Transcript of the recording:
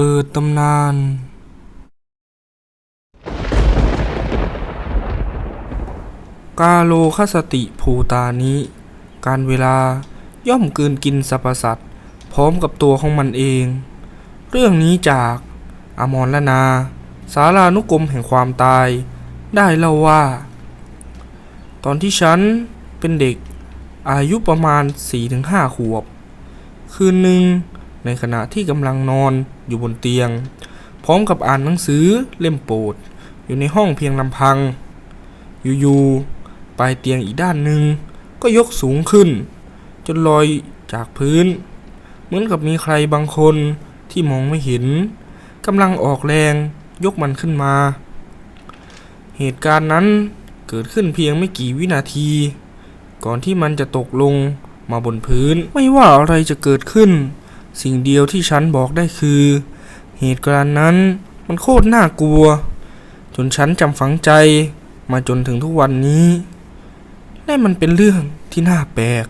ปิดตำนาน กาโลคสติภูตานิการเวลาย่อมกืนกินสรรพสัตว์พร้อมกับตัวของมันเอง เรื่องนี้จากอมรละนา สารานุกรมแห่งความตาย ได้เล่าว่า ตอนที่ฉันเป็นเด็กอายุประมาณ 4-5 ขวบ คืนหนึ่ง ในขณะที่กำลังนอนอยู่บนเตียง พร้อมกับอ่านหนังสือเล่มโปรด อยู่ในห้องเพียงลำพัง อยู่ๆปลายเตียงอีกด้านหนึ่งก็ยกสูงขึ้น จนลอยจากพื้น เหมือนกับมีใครบางคนที่มองไม่เห็นกำลังออกแรงยกมันขึ้นมา เหตุการณ์นั้นเกิดขึ้นเพียงไม่กี่วินาที ก่อนที่มันจะตกลงมาบนพื้นไม่ว่าอะไรจะเกิดขึ้น สิ่งเดียวที่ฉันบอกได้คือ เหตุการณ์นั้นมันโคตรน่ากลัว จนฉันจำฝังใจมาจนถึงทุกวันนี้และมันเป็นเรื่องที่น่าแปลก